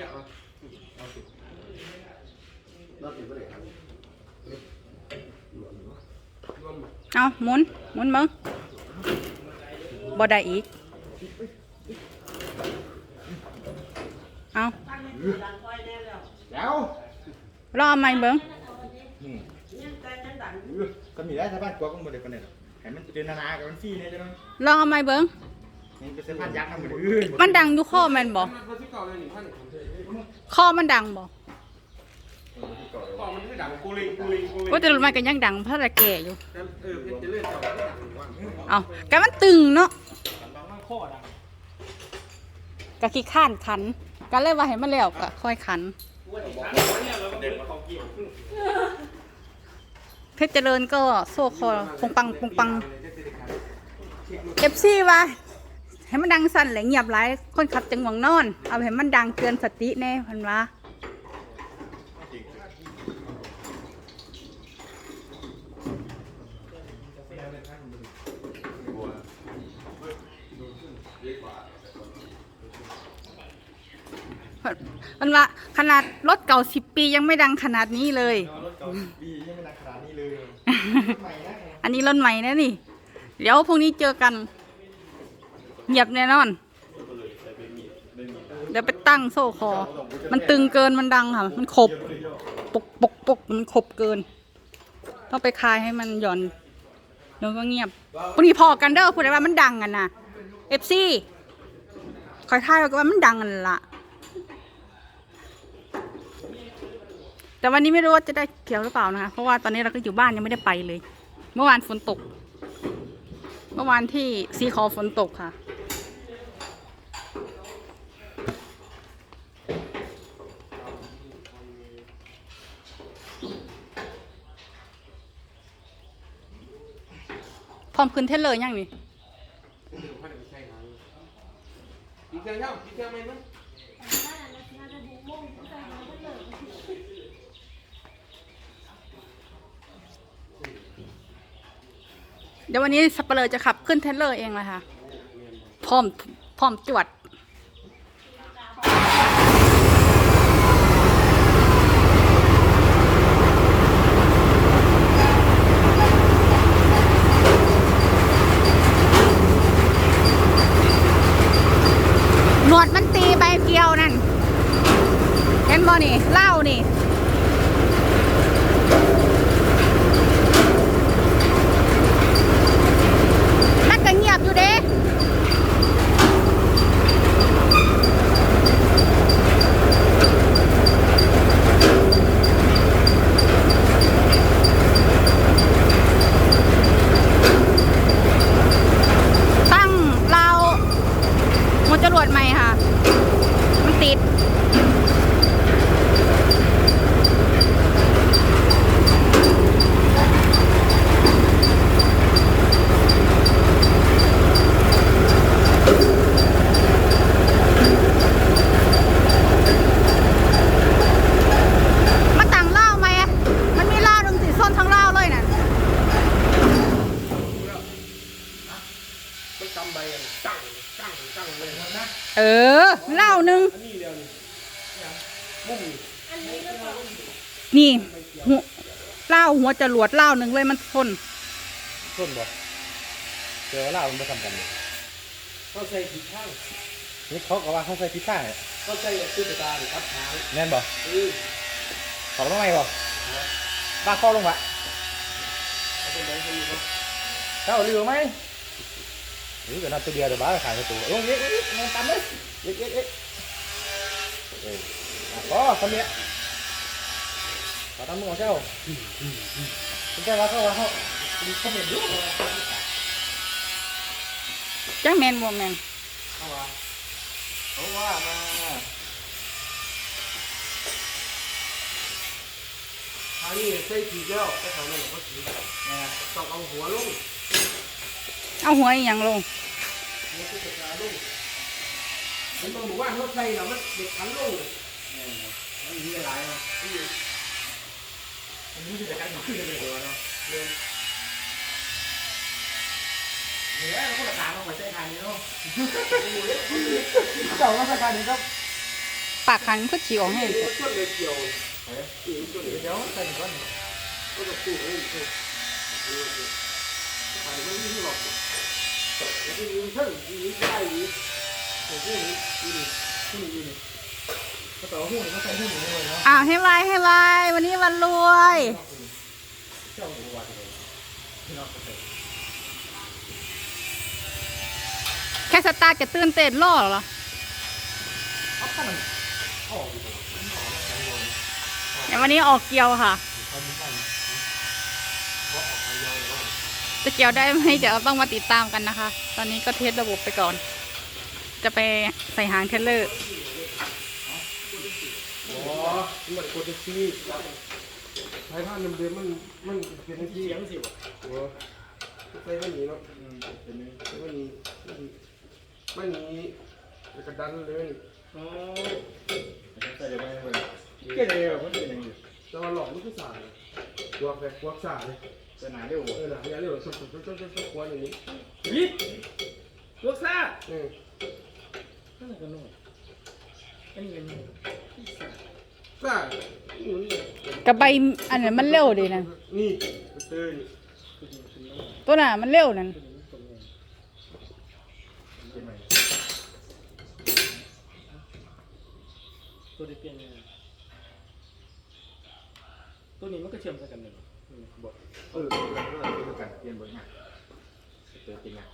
วันใส่ลูกเพียงเปียกอะรอบติดบ่ได้ครับรวมเอาหมุนหมุนมึงบ่ได้อีก เอาแล้วรอไหมเบิ้งนี่ก็มีได้สะพานกวางก็บ่ได้ปานนั้นหรอกให้มันเป็นนานากับมันฟรีเนี่ยจ้ะเนาะรอไหมเบิ้ง นี่เป็นสะพานยักษ์นำบ่ได้อื่นมันดังอยู่ข้อแมันบ่มันมันที่เก่าเลยหนึ่งพันข้อมันดังบ่ก่อนมันคือดังกูลิงกูลิงกูลิงว่าแต่รถไม้ก็ยังดังเพราะแต่แก่อยู่เออเพชรจะเลื่อนจอดที่ดังว่างเอาก็มันตึงเนาะบางข้อดังก็ขี้ข้านขันก็เลยว่าให้มันแล้วก็ค่อยขันเนี่ยเราเด็กมาเขาเกี่ยวเพชรเจริญก็โซ่คอปงปังปงปังเอฟซีว่า ให้มันดังสั่นแหละเงียบหลายคนขับจังหวงนอน เอาให้มันดังเตือนสติแน่พันว่ามันว่าขนาดรถเก่าสิบปียังไม่ดังขนาดนี้เลย รถเก่าปียังไม่นานขนาดนี้เลยใหม่นะอันนี้รถใหม่นะนี่ เดี๋ยวพรุ่งนี้เจอกัน เงียบแน่นอน เดี๋ยวไปตั้งโซ่คอ มันตึงเกินมันดังค่ะ มันขบปกปกปกมันขบเกิน ต้องไปคลายให้มันหย่อนแล้วก็เงียบพรุ่งนี้พอกันเด้อพูดได้ว่ามันดังกันนะเอฟซีคอยทายว่ามันดังกันละแต่วันนี้ไม่รู้ว่าจะได้เกี่ยวหรือเปล่านะคะ เพราะว่าตอนนี้เราก็อยู่บ้านยังไม่ได้ไปเลย เมื่อวานฝนตก เมื่อวานที่ซีคอฝนตกค่ะ พร้อมขึ้นเทเลอร์ยังนี่อีกแค่เท่าอีกแค่ไหมมั้ยเดี๋ยววันนี้สเปเหรอจะขับขึ้นเทเลอร์เองเลยค่ะ พร้อมพร้อมจวด หนวดมันตีใบเกียวนั่น เห็นบ่นี่เหล่านี่ มันก็เงียบอยู่เด้ตั้งเราหมดจ รวจใหม่ค่ะ มันติด มาตั้งเหล่าไหมอะมันมีเหล่าดนตรีส้นทั้งเหล่าเลยน่ะ มันกำใบกันตั้งตั้งตั้งเลยนะ เออเหล่าหนึ่ง อันนี้เดียวนี่มุ้ง นี่หัวเหล่าหัวจรวดเหล่าหนึ่งเลยมันทนต้นบ่เจอว่าเรามันไปทำกันนี่เขาใส่ผิดข้างนี่เขาก็ว่าเขาใส่พิซซ่าเนี่ยเขาใส่ตุ๊กตาหรือครับหางแน่นบ่เออขอลงไหมบ่บ้าข้อลงวะเขาเป็นแบบนี้ครับเจ้าเรือไหมหรือเดี๋ยวนับตัวเดียวเดี๋ยวบ้าขายตัวลงเอ๊ะเอ๊ะเอ๊ะเงินตามเลยเอ๊ะเอ๊ะเอ๊ะเอออะพอคนเนี้ย ขอตามมือของเจ้าคุณเจ้าว่าเขาว่าเขาเขาเห็นด้วยจังแมนบ่แมนเขาว่าเขาว่ามาทางนี้ใส่ผิดแล้วแต่เขาเนี่ยเขาถือเนี่ยต้องเอาหัวลงเอาหัวอีหยังลงหัวตุ๊กตาลงมันต้องบอกว่าเขาใส่แล้วมันเด็กขันลงเลยมันมีหลายนะ มันรู้สึกจะกันขึ้นเลยเดี๋ยวเนาะเรื่องเดี๋ยเราก็ตามมาใช้ทางนี้เนาะเจ้ามาช้ทางนี้ครับปากคันมันก็ฉีกออกให้นี่ต้นเลยเขียวอีกต้นเลยเดียวใส่ก่อนก็จะปลูกให้อีกต้นขายไม่มีหรอกแล้วที่มีเพิ่มมีได้ดีโอ้โหนี่นี่นี่นี่ก็ต่อหุ้นก็ใส่หุ้นเลยเนาะอ้าวให้ไวให้ไววันนี้วันรวย เจ้าหัวเลย พี่น้องแค่สตาร์ทจะตื่นเต้นล่อเหรอเอาเข้ามันออกอยู่เดี๋ยววันนี้ออกเกียวค่ะจะเกี่ยวได้ไหมเดี๋ยวต้องมาติดตามกันนะคะ ตอนนี้ก็เทสระบบไปก่อน จะไปใส่หางเทรลเลอร์ อ๋อมันกดจะซีใช้ผ้าเดิมๆมันมันเป็นที่เสียงสิวะโอ้ใส่มันนี้เนาะอืมเป็นนี้ใส่มันนี้มันนี้แล้วก็ดันเลยอ๋อใส่เดี๋ยวไปเลยเกี่ยเลยมันเป็นยังไงแต่ว่าหลอกมันคือสายกวกแบบกวกสายเลยจะหนาเร็วเออนะอย่าเรียกว่าชกชกชกชกชกกวนอย่างนี้ยิบลูกซ่าเออนั่นก็นู่นอันนี้เป็นสายนี่ กับใบอันนั้นมันเร็วดีนะนี่เตือนตัวน่ะมันเร็วนั่นเป็นไงตัวนี้เปลี่ยนยังไงตัวนี้มันก็เชื่อมกันเลยบอกเออเออคือกันเปลี่ยนบทงานเจอจริงอะ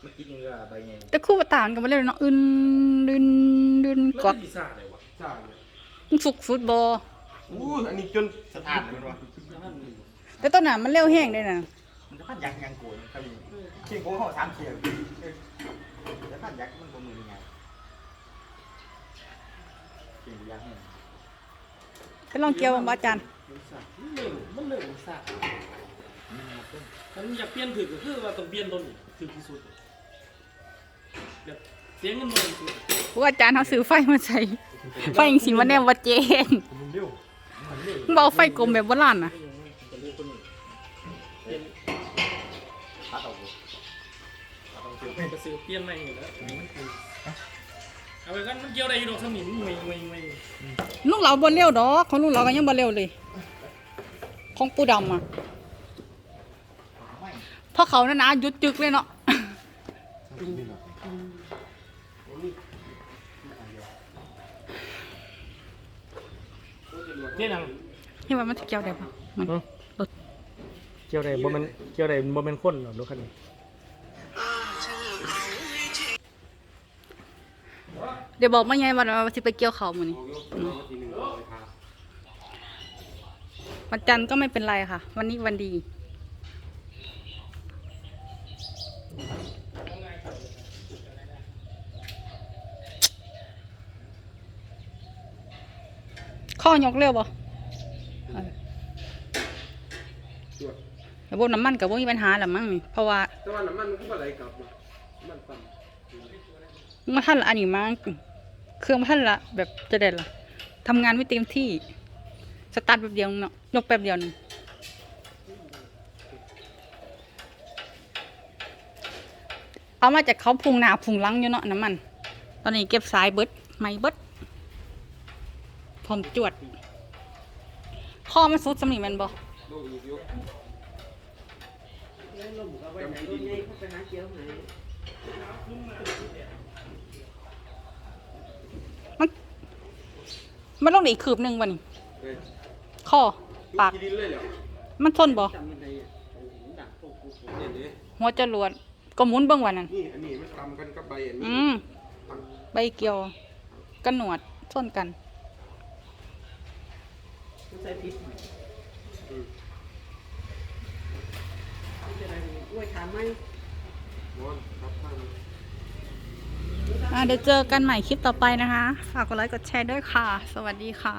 เมื่อกี้นี่ก็ใบไงแต่คู่ประตานกันมาเร็วเนาะอึนดึนดึนมันกดดีซ่าเลยวะสายมันฝึกฟุตบอล อู้อันนี้จนสถานมันวะแต่ตัวน่ะมันเร็วแห้งได้น่ะมันจะพันยักษ์ยังโกนเขาอยู่เคียงโค้งเขาสามเคียงจะพันยักษ์มันคงมือยังไงเคียงยักษ์เนี่ยไปลองเกี่ยวบ้างบ่อาจารย์มันเร็วมันเร็วมันซ่ามันอยากเปลี่ยนถือก็คือว่าต้องเปลี่ยนต้นถือที่สุดแบบเสียเงินมันที่สุดผู้อาจารย์เขาซื้อไฟมาใส่ไฟจริงๆว่าแนวว่าเจน มันเร็วมันเร็วมึงบอกไฟกลมแบบโบราณน่ะจะเร็วตัวนี้เป็นตัดออกกระสือเปลี่ยนใหม่อยู่แล้วเอาไปกันมันเกี่ยวอะไรอยู่ดอกสมิงไม่ไม่ไม่ลูกเราบ่เร็วดอกของลูกเราก็ยังบ่เร็วเลย ของปูดำอะเพราะเขานั่นนะยุดจึกเลยเนาะ นี่ยนังเห็นว่ามันจะเกี่ยวได้ปะมันรถเกี่ยวอะไรบ่แมันเกี่ยวอะไรบ่แมันคนหรอกรถคันนี้เดี๋ยวบอกมาไงวันว่าสิไปเกี่ยวเขาหมื้อนี้วันจันทร์ก็ไม่เป็นไรค่ะ วันนี้วันดี ข้อยกเร็วบ่เออแต่บนน้ำมันกับว่ามีปัญหาหรือมั้งนี่เพราะว่าแต่ว่าน้ำมันมันก็บ่ไหลกลับมามันต่มาท่านละอันนี้มาเครื่องมาท่านละแบบจะได้ละทำงานไม่เต็มที่ สตาร์ทแป๊บเดียวเนาะยกแป๊บเดียวนึงเอามาจากเขาพุงหนาพุงหลังอยู่เนาะน้ำมัน ตอนนี้เก็บสายเบิดไม่เบิด พร้อมจวดข้อมันสุดสำนีแมันบ่ำลูกอีกอยู่มันต้องได้อีกคืบหนึ่งวันนี้เฮ้ยข้อปากกินดินเลยเหรอมันทนบ่เนี่ยดิหัวจรวดก็หมุนเบิ่งวันนั้นนี่อันนี้มันทำกันกับใบอันนี้อืม ใบเกี่ยวกันหนวดส้นกัน ใส่พริกหน่อยอืมไม่เป็นไรกล้วยทานไหมนอนครับท่านอ่าเดี๋ยวเจอกันใหม่คลิปต่อไปนะคะ ฝากกดไลค์กดแชร์ด้วยค่ะ สวัสดีค่ะ